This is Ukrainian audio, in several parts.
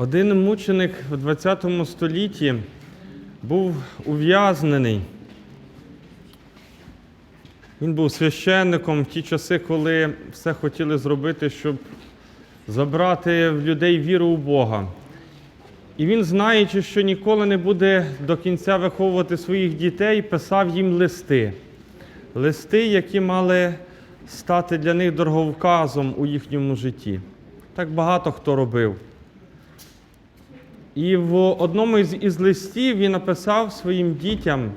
Один мученик в 20 столітті був ув'язнений. Він був священником в ті часи, коли все хотіли зробити, щоб забрати в людей віру у Бога. І він, знаючи, що ніколи не буде до кінця виховувати своїх дітей, писав їм листи. Листи, які мали стати для них дороговказом у їхньому житті. Так багато хто робив. І в одному із, листів він написав своїм дітям,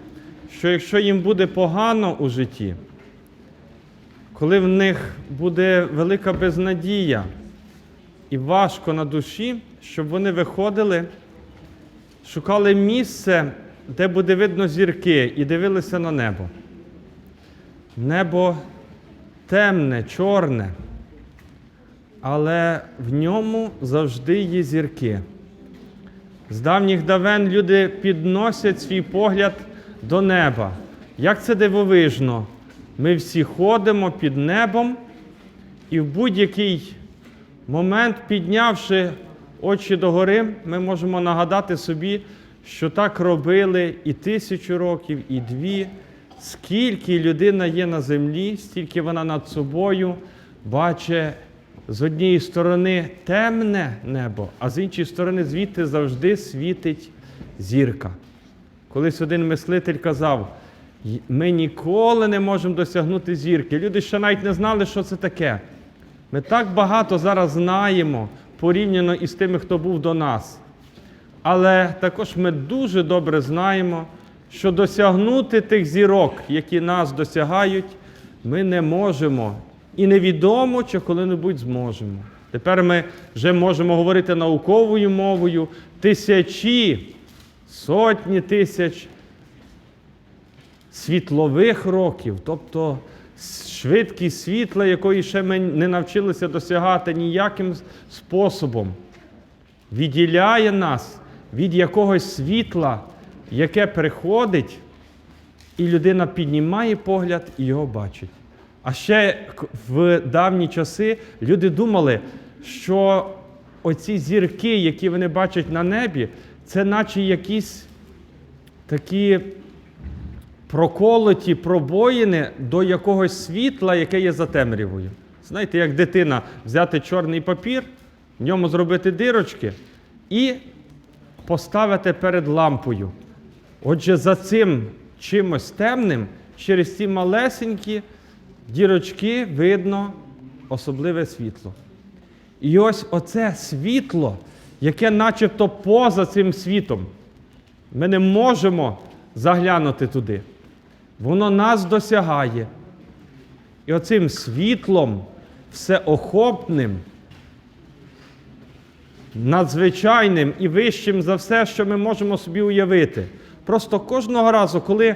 що якщо їм буде погано у житті, коли в них буде велика безнадія і важко на душі, щоб вони виходили, шукали місце, де буде видно зірки, і дивилися на небо. Небо темне, чорне, але в ньому завжди є зірки. З давніх давен люди підносять свій погляд до неба. Як це дивовижно! Ми всі ходимо під небом, і в будь-який момент, піднявши очі догори, ми можемо нагадати собі, що так робили і тисячу років, і дві. Скільки людина є на землі, стільки вона над собою бачить з однієї сторони темне небо, а з іншої сторони звідти завжди світить зірка. Колись один мислитель казав, ми ніколи не можемо досягнути зірки. Люди ще навіть не знали, що це таке. Ми так багато зараз знаємо порівняно із тими, хто був до нас. Але також ми дуже добре знаємо, що досягнути тих зірок, які нас досягають, ми не можемо. І невідомо, чи коли-небудь зможемо. Тепер ми вже можемо говорити науковою мовою тисячі, сотні тисяч світлових років, тобто швидкість світла, якої ще ми не навчилися досягати ніяким способом, відділяє нас від якогось світла, яке приходить, і людина піднімає погляд і його бачить. А ще в давні часи люди думали, що оці зірки, які вони бачать на небі, це наче якісь такі проколоті пробоїни до якогось світла, яке є за темрявою. Знаєте, як дитина взяти чорний папір, в ньому зробити дирочки і поставити перед лампою. Отже, за цим чимось темним, через ці малесенькі дірочки видно особливе світло. І ось оце світло, яке начебто поза цим світом. Ми не можемо заглянути туди. Воно нас досягає. І оцим світлом, всеохопним, надзвичайним і вищим за все, що ми можемо собі уявити. Просто кожного разу, коли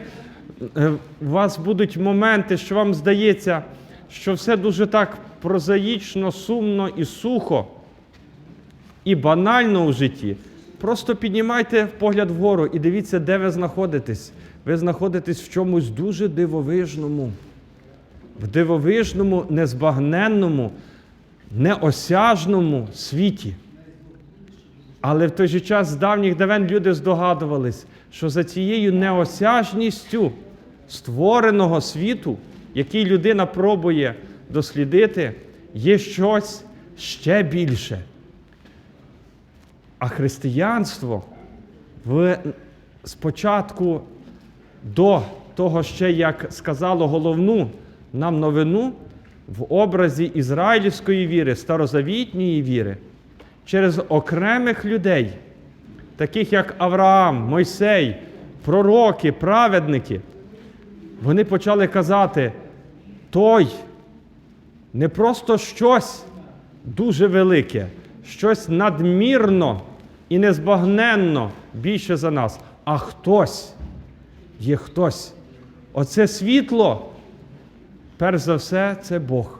у вас будуть моменти, що вам здається, що все дуже так прозаїчно, сумно і сухо, і банально у житті, просто піднімайте погляд вгору і дивіться, де ви знаходитесь. Ви знаходитесь в чомусь дуже дивовижному, в дивовижному, незбагненному, неосяжному світі. Але в той же час з давніх давен люди здогадувались, що за цією неосяжністю створеного світу, який людина пробує дослідити, є щось ще більше. А християнство в спочатку до того, ще як сказало головну нам новину в образі ізраїльської віри, старозавітньої віри, через окремих людей, таких як Авраам, Мойсей, пророки, праведники, вони почали казати, той не просто щось дуже велике, щось надмірно і незбагненно більше за нас, а хтось є хтось. Оце світло, перш за все, це Бог.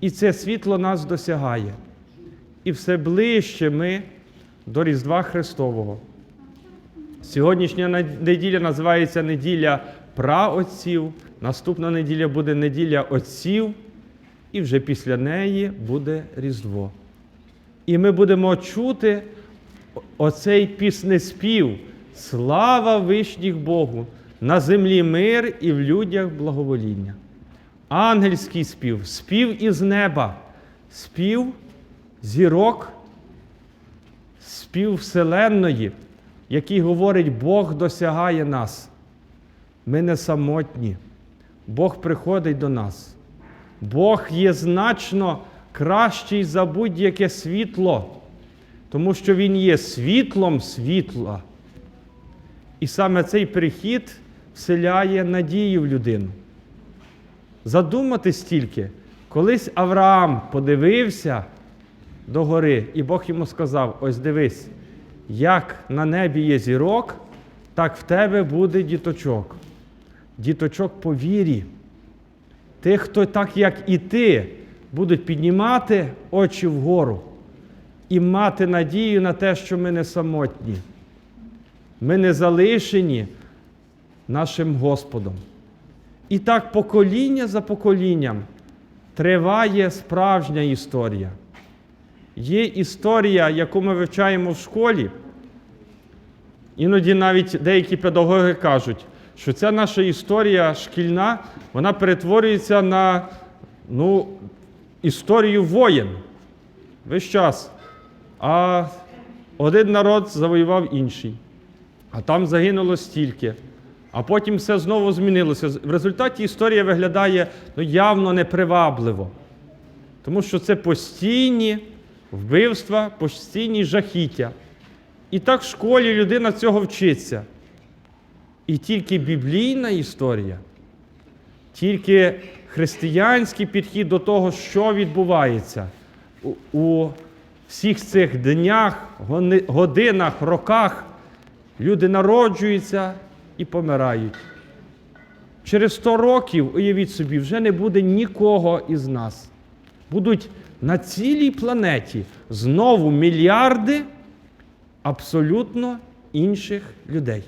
І це світло нас досягає. І все ближче ми до Різдва Христового. Сьогоднішня неділя називається неділя праотців, наступна неділя буде неділя отців, і вже після неї буде Різдво. І ми будемо чути оцей піснеспів. Слава вишніх Богу! На землі мир і в людях благовоління. Ангельський спів, спів із неба, спів зірок, спів Вселенної, який говорить, Бог досягає нас. Ми не самотні. Бог приходить до нас. Бог є значно кращий за будь-яке світло, тому що Він є світлом світла. І саме цей прихід вселяє надію в людину. Задуматись тільки, колись Авраам подивився до гори, і Бог йому сказав: ось дивись, як на небі є зірок, так в тебе буде діточок. Діточок по вірі. Тих, хто так, як і ти, будуть піднімати очі вгору і мати надію на те, що ми не самотні. Ми не залишені нашим Господом. І так покоління за поколінням триває справжня історія. Є історія, яку ми вивчаємо в школі. Іноді навіть деякі педагоги кажуть, що ця наша історія шкільна, вона перетворюється на ну, історію воєн весь час. А один народ завоював інший, а там загинуло стільки. А потім все знову змінилося. В результаті історія виглядає ну, явно непривабливо. Тому що це постійні вбивства, постійні жахіття. І так в школі людина цього вчиться. І тільки біблійна історія, тільки християнський підхід до того, що відбувається у, всіх цих днях, годинах, роках, люди народжуються і помирають. Через 100 років, уявіть собі, вже не буде нікого із нас. Будуть на цілій планеті знову мільярди абсолютно інших людей.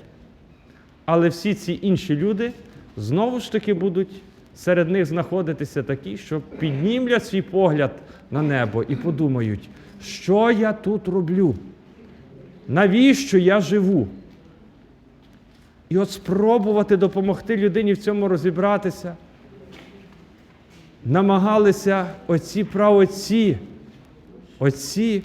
Але всі ці інші люди знову ж таки будуть серед них знаходитися такі, що піднімлять свій погляд на небо і подумають, що я тут роблю? Навіщо я живу? І от спробувати допомогти людині в цьому розібратися. Намагалися оці праотці, отці,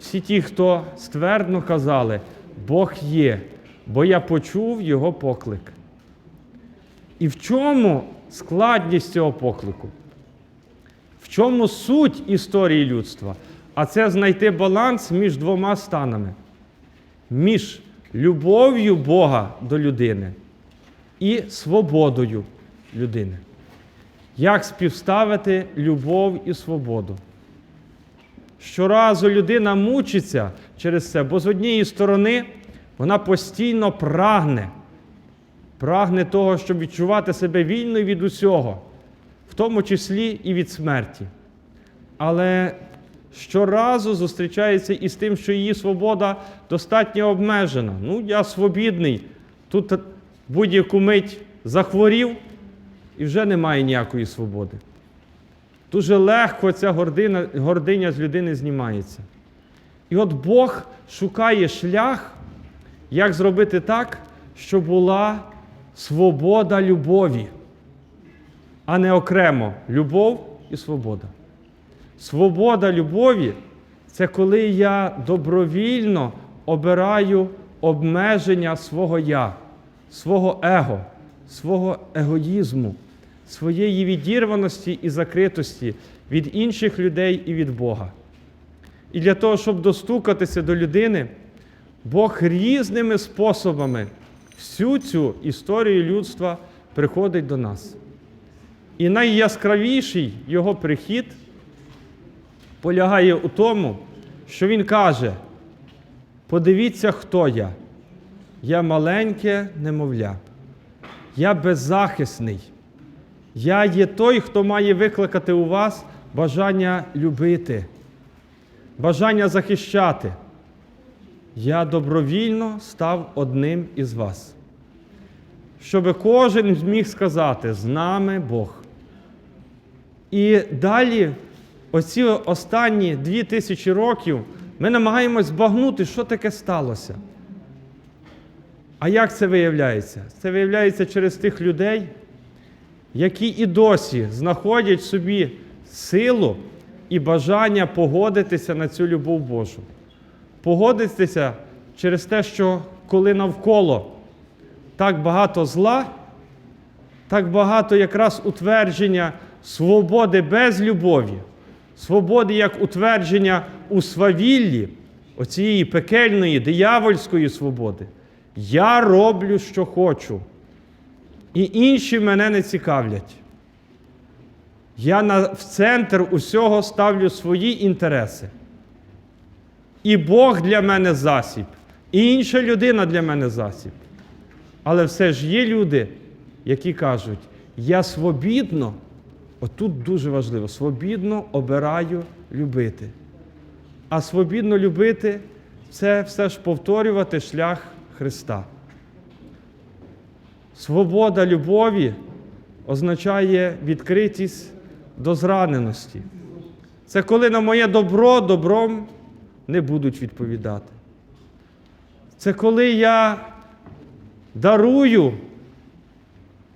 всі ті, хто ствердно казали, Бог є, бо я почув Його поклик. І в чому складність цього поклику? В чому суть історії людства? А це знайти баланс між двома станами: між любов'ю Бога до людини і свободою людини. Як співставити любов і свободу? Щоразу людина мучиться через це, бо з однієї сторони вона постійно прагне, прагне того, щоб відчувати себе вільною від усього, в тому числі і від смерті. Але щоразу зустрічається із тим, що її свобода достатньо обмежена. Ну, я свобідний, тут будь-яку мить захворів і вже немає ніякої свободи. Дуже легко ця гордина, гординя з людини знімається. І от Бог шукає шлях, як зробити так, щоб була свобода любові, а не окремо любов і свобода. Свобода любові це коли я добровільно обираю обмеження свого я, свого его, свого егоїзму, своєї відірваності і закритості від інших людей і від Бога. І для того, щоб достукатися до людини, Бог різними способами всю цю історію людства приходить до нас. І найяскравіший його прихід полягає у тому, що він каже: подивіться, хто я. Я маленьке немовля, я беззахисний. Я є той, хто має викликати у вас бажання любити, бажання захищати. Я добровільно став одним із вас. Щоб кожен зміг сказати, з нами Бог. І далі, оці останні дві тисячі років, Ми намагаємось збагнути, що таке сталося. А як це виявляється? Це виявляється через тих людей, які і досі знаходять в собі силу і бажання погодитися на цю любов Божу. Погодитися через те, що коли навколо так багато зла, так багато якраз утвердження свободи без любові, свободи як утвердження у свавіллі, оцієї пекельної, диявольської свободи. Я роблю, що хочу, і інші мене не цікавлять. Я на, в центр усього ставлю свої інтереси. І Бог для мене засіб, і інша людина для мене засіб. Але все ж є люди, які кажуть, я свобідно, отут дуже важливо, свобідно обираю любити. А свобідно любити це все ж повторювати шлях Христа. Свобода любові означає відкритість до зраненості. Це коли на моє добро добром не будуть відповідати. Це коли я дарую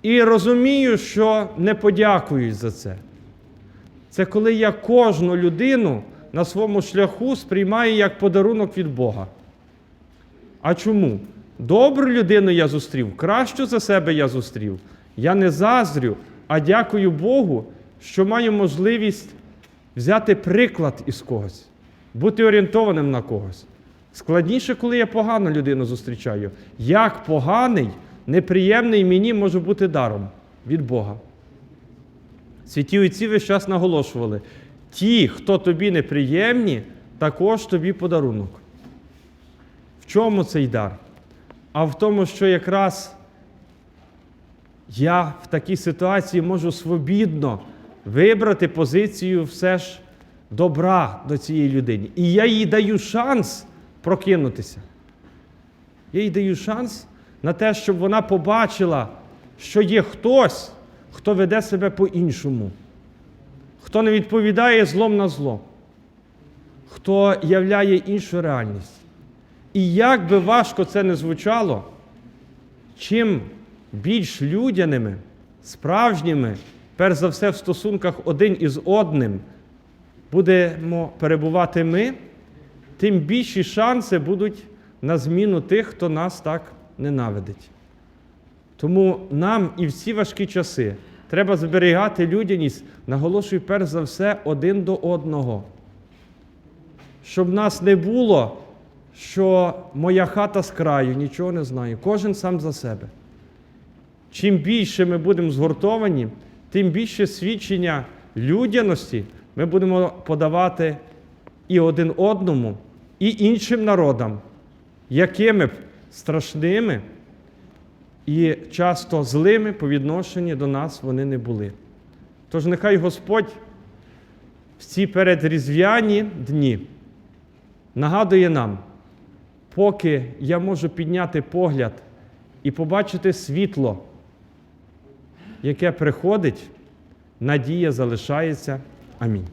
і розумію, що не подякують за це. Це коли я кожну людину на своєму шляху сприймаю як подарунок від Бога. А чому? Добру людину я зустрів, кращу за себе я зустрів. Я не заздрю, а дякую Богу, що маю можливість взяти приклад із когось, бути орієнтованим на когось. Складніше, коли я погану людину зустрічаю. Як поганий, неприємний мені може бути даром від Бога. Святі отці весь час наголошували: ті, хто тобі неприємні, також тобі подарунок. В чому цей дар? А в тому, що якраз я в такій ситуації можу свобідно вибрати позицію все ж добра до цієї людини. І я їй даю шанс прокинутися. Я їй даю шанс на те, щоб вона побачила, що є хтось, хто веде себе по-іншому, хто не відповідає злом на зло, хто являє іншу реальність. І як би важко це не звучало, чим більш людяними, справжніми, перш за все в стосунках один із одним, будемо перебувати ми, тим більші шанси будуть на зміну тих, хто нас так ненавидить. Тому нам і в ці важкі часи треба зберігати людяність, наголошую, перш за все, один до одного. Щоб нас не було, що моя хата з краю, нічого не знаю. Кожен сам за себе. Чим більше ми будемо згуртовані, тим більше свідчення людяності ми будемо подавати і один одному, і іншим народам, якими б страшними і часто злими по відношенню до нас вони не були. Тож нехай Господь в ці передріздвяні дні нагадує нам, поки я можу підняти погляд і побачити світло, яке приходить, надія залишається. Амінь.